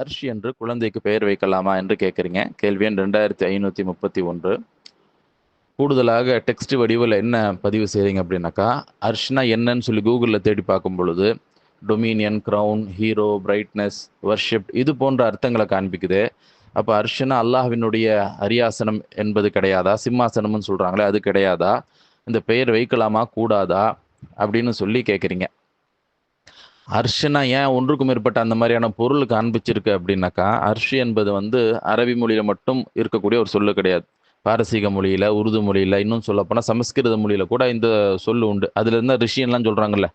அர்ஷ் என்று குழந்தைக்கு பெயர் வைக்கலாமா என்று கேட்குறீங்க கேள்வி எண் ரெண்டாயிரத்தி ஐநூற்றி முப்பத்தி ஒன்று. கூடுதலாக டெக்ஸ்ட் வடிவில் என்ன பதிவு செய்கிறீங்க அப்படின்னாக்கா அர்ஷ்னா என்னன்னு சொல்லி கூகுளில் தேடி பார்க்கும் பொழுது dominion crown hero brightness worship இது போன்ற அர்த்தங்களை காண்பிக்குது. அப்போ அர்ஷனா அல்லாஹ்வினுடைய அரியாசனம் என்பது கிடையாதா? சிம்மாசனம்னு சொல்கிறாங்களே அது கிடையாதா? இந்த பெயர் வைக்கலாமா? கூடாதா? அப்படின்னு சொல்லி கேட்குறீங்க அர்ஷனா ஏன் ஒன்றுக்கும் மேற்பட்ட அந்த மாதிரியான பொருள் காண்பிச்சிருக்கு அப்படின்னாக்கா அர்ஷ் என்பது வந்து அரபி மொழியில் மட்டும் இருக்கக்கூடிய ஒரு சொல்லு கிடையாது. பாரசீக மொழியில் உருது மொழியில் இன்னும் சொல்லப்போனால் சமஸ்கிருத மொழியில் கூட இந்த சொல்லு உண்டு. அதில் இருந்தால் ரிஷியன்லாம் சொல்கிறாங்கல்ல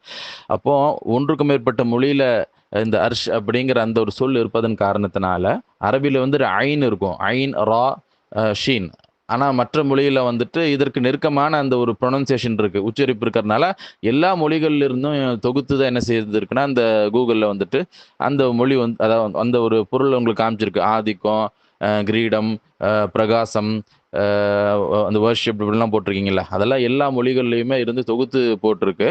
அப்போ ஒன்றுக்கும் மேற்பட்ட மொழியில் இந்த அர்ஷ் அப்படிங்கிற அந்த ஒரு சொல் இருப்பதன் காரணத்தினால அரபில வந்து ஐன் இருக்கும். ஐன் ரா ஷீன். ஆனால் மற்ற மொழியில் வந்துட்டு இதற்கு நெருக்கமான அந்த ஒரு ப்ரொனன்சியேஷன் இருக்குது உச்சரிப்பு இருக்கிறதுனால எல்லா மொழிகள்ல இருந்தும் தொகுத்து தான் என்ன செய்திருக்குன்னா அந்த கூகுளில் வந்துட்டு அந்த மொழி வந்து அதாவது அந்த ஒரு பொருள் உங்களுக்கு காமிச்சிருக்கு. ஆதிக்கம் கிரீடம் பிரகாசம் அந்த வர்ஷிப் இப்படிலாம் போட்டிருக்கீங்களா அதெல்லாம் எல்லா மொழிகள்லையுமே இருந்து தொகுத்து போட்டிருக்கு.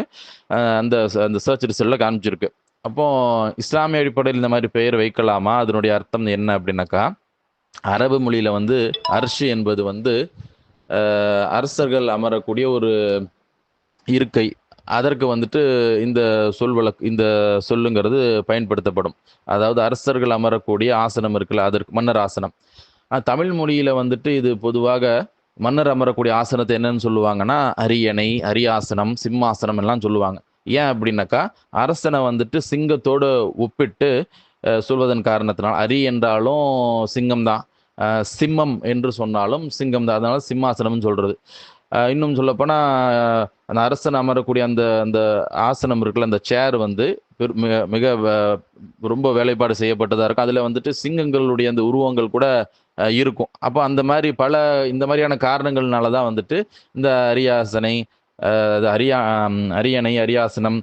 அந்த அந்த சர்ச் ரிசல்ட்டில் காமிச்சிருக்கு. அப்போது இஸ்லாமிய அடிப்படையில் இந்த மாதிரி பெயர் வைக்கலாமா? அதனுடைய அர்த்தம் என்ன அப்படின்னாக்கா அரபு மொழியில் வந்து அர்ஷு என்பது வந்து அரசர்கள் அமரக்கூடிய ஒரு இருக்கை. அதற்கு வந்துட்டு இந்த சொல் வழக்கு இந்த சொல்லுங்கிறது பயன்படுத்தப்படும். அதாவது அரசர்கள் அமரக்கூடிய ஆசனம் இருக்குல்ல அதற்கு மன்னர் ஆசனம். தமிழ் மொழியில் வந்துட்டு இது பொதுவாக மன்னர் அமரக்கூடிய ஆசனத்தை என்னன்னு சொல்லுவாங்கன்னா அரியணை அரியாசனம் சிம்மாசனம் எல்லாம் சொல்லுவாங்க. ஏன் அப்படின்னாக்கா அரசனை வந்துட்டு சிங்கத்தோடு ஒப்பிட்டு சொல்வதன் காரணத்தினால் அரி என்றாலும் சிங்கம் தான். சிம்மம் என்று சொன்னாலும் சிங்கம் தான். அதனால சிம்மாசனம்னு சொல்றது. இன்னும் சொல்லப்போனால் அந்த அரசன் அமரக்கூடிய அந்த அந்த ஆசனம் இருக்குல்ல அந்த சேர் வந்து மிக மிக வ- ரொம்ப வேலைப்பாடு செய்யப்பட்டதாக இருக்கும். அதில் வந்துட்டு சிங்கங்களுடைய அந்த உருவங்கள் கூட இருக்கும். அப்போ அந்த மாதிரி பல இந்த மாதிரியான காரணங்கள்னால தான் வந்துட்டு இந்த அரியாசனை அது அரியா அரியணை அரியாசனம்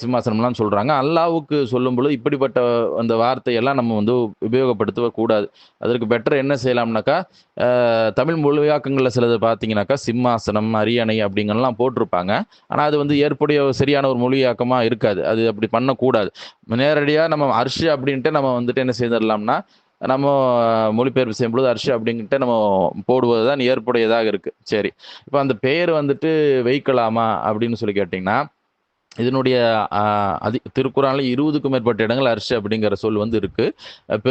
சிம்மாசனம்லாம் சொல்கிறாங்க அல்லாவுக்கு சொல்லும் பொழுது இப்படிப்பட்ட அந்த வார்த்தையெல்லாம் நம்ம வந்து உபயோகப்படுத்தவே கூடாது. அதற்கு பெட்டர் என்ன செய்யலாம்னாக்கா தமிழ் மொழியாக்கங்களில் சிலது பார்த்தீங்கன்னாக்கா சிம்மாசனம் அரியணை அப்படிங்கலாம் போட்டிருப்பாங்க. ஆனால் அது வந்து ஏற்புடைய சரியான ஒரு மொழியாக்கமாக இருக்காது. அது அப்படி பண்ணக்கூடாது. நேரடியாக நம்ம அரிசி அப்படின்ட்டு நம்ம வந்துட்டு என்ன செய்திடலாம்னா நம்ம மொழிபெயர்ப்பு செய்யும்பொழுது அரிசி அப்படின்ட்டு நம்ம போடுவது தான் ஏற்புடையதாக இருக்குது சரி. இப்போ அந்த பெயர் வந்துட்டு வைக்கலாமா அப்படின்னு சொல்லி கேட்டிங்கன்னா இதனுடைய அதி திருக்குறான்ல இருபதுக்கும் மேற்பட்ட இடங்கள் அரிசி அப்படிங்கிற சொல் வந்து இருக்கு. அஹ்,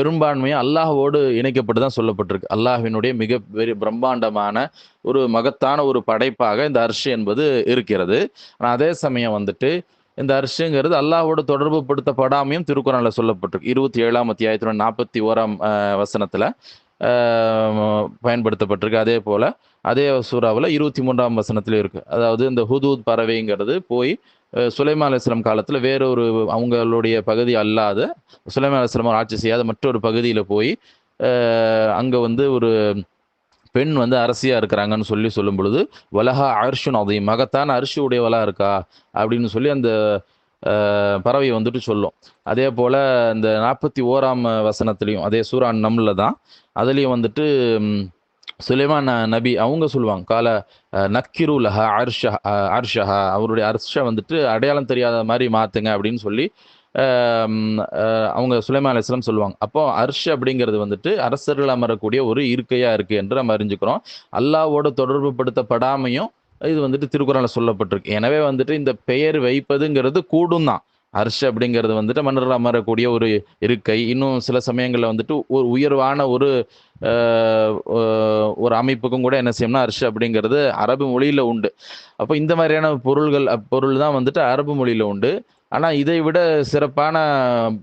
அல்லாஹோடு இணைக்கப்பட்டு தான் சொல்லப்பட்டிருக்கு. அல்லாஹினுடைய மிக பெரிய பிரம்மாண்டமான ஒரு மகத்தான ஒரு படைப்பாக இந்த அரிசி என்பது இருக்கிறது. ஆனால் அதே சமயம் வந்துட்டு இந்த அரிசிங்கிறது அல்லாஹோடு தொடர்பு படுத்தப்படாமையும் திருக்குறளில் சொல்லப்பட்டிருக்கு. இருபத்தி ஏழாம் அத்தியாயத்துல நாற்பத்தி ஓராம் வசனத்தில் பயன்படுத்தப்பட்டிருக்கு. அதே போல் அதே சூறாவில் இருபத்தி மூன்றாம் வசனத்துல இருக்குது அதாவது இந்த ஹுதூத் பறவைங்கிறது போய் சுலைமா அலுவலம் காலத்தில் வேறொரு அவங்களுடைய பகுதி அல்லாத சுலைமா அலுவலம் ஆட்சி செய்யாத மற்றொரு பகுதியில் போய் அங்கே வந்து ஒரு பெண் வந்து அரசியாக இருக்கிறாங்கன்னு சொல்லி சொல்லும் பொழுது உலகா அரிசுன் அதை மகத்தான அரிசி உடையவளா இருக்கா? அப்படின்னு சொல்லி அந்த பறவை வந்துட்டு சொல்லும். அதே போல் இந்த நாற்பத்தி ஓராம் வசனத்திலையும் அதே சூரான் நம்ல தான் அதுலேயும் வந்துட்டு சுலைமான் ந- நபி அவங்க சொல்லுவாங்க கால நக்கிருலஹா நக்கிரு லஹா அர்ஷஹா அவருடைய அர்ஷ வந்துட்டு அடையாளம் தெரியாத மாதிரி மாற்றுங்க அப்படின்னு சொல்லி அவங்க சுலைமான் அலிஸ்லாம் சொல்லுவாங்க. அப்போ அர்ஷ் அப்படிங்கிறது வந்துட்டு அரசர்கள் அமரக்கூடிய ஒரு இருக்கையா இருக்கு என்று நம்ம அறிஞ்சுக்கிறோம். அல்லாவோட தொடர்பு படுத்தப்படாமையும் இது வந்துட்டு திருக்குறளில் சொல்லப்பட்டிருக்கு. எனவே வந்துட்டு இந்த பெயர் வைப்பதுங்கிறது கூடும் தான். அர்ஷ் அப்படிங்கிறது வந்துட்டு மன்னர்கள் அமரக்கூடிய ஒரு இருக்கை. இன்னும் சில சமயங்களில் வந்துட்டு ஒரு உயர்வான ஒரு ஒரு அமைப்புக்கும் கூட என்ன செய்யணும்னா அர்ஷ் அப்படிங்கிறது அரபு மொழியில் உண்டு. அப்போ இந்த மாதிரியான பொருள்கள் பொருள் தான் வந்துட்டு அரபு மொழியில் உண்டு. ஆனால் இதை விட சிறப்பான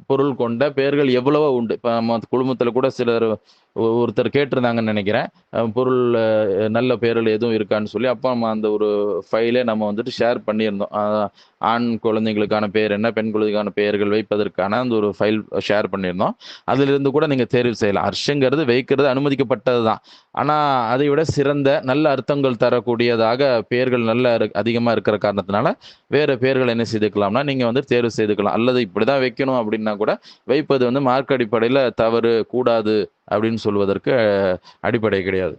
பொருள் கொண்ட பெயர்கள் எவ்வளவோ உண்டு. இப்போ நம்ம குழுமத்தில் கூட சிலர் ஒ- ஒருத்தர் கேட்டிருந்தாங்கன்னு நினைக்கிறேன். பொருள் நல்ல பெயர்கள் எதுவும் இருக்கான்னு சொல்லி அப்போ நம்ம அந்த ஒரு ஃபைலே நம்ம வந்துட்டு ஷேர் பண்ணியிருந்தோம். ஆண் குழந்தைங்களுக்கான பெயர் என்ன பெண் குழந்தைக்கான பெயர்கள் வைப்பதற்கான அந்த ஒரு ஃபைல் ஷேர் பண்ணியிருந்தோம். அதிலிருந்து கூட நீங்கள் தேர்வு செய்யலாம். அர்ஷங்கிறது வைக்கிறது அனுமதிக்கப்பட்டது தான் ஆனால் அதை விட சிறந்த நல்ல அர்த்தங்கள் தரக்கூடியதாக பெயர்கள் நல்ல அதிகமாக இருக்கிற காரணத்தினால வேறு பெயர்கள் என்ன செய்துக்கலாம்னா நீங்கள் வந்து தேர்வு செய்துக்கலாம். அல்லது இப்படிதான் வைக்கணும் அப்படின்னா கூட வைப்பது வந்து மார்க் அடிப்படையில் தவறு கூடாது அப்படின்னு சொல்வதற்கு அடிப்படை கிடையாது.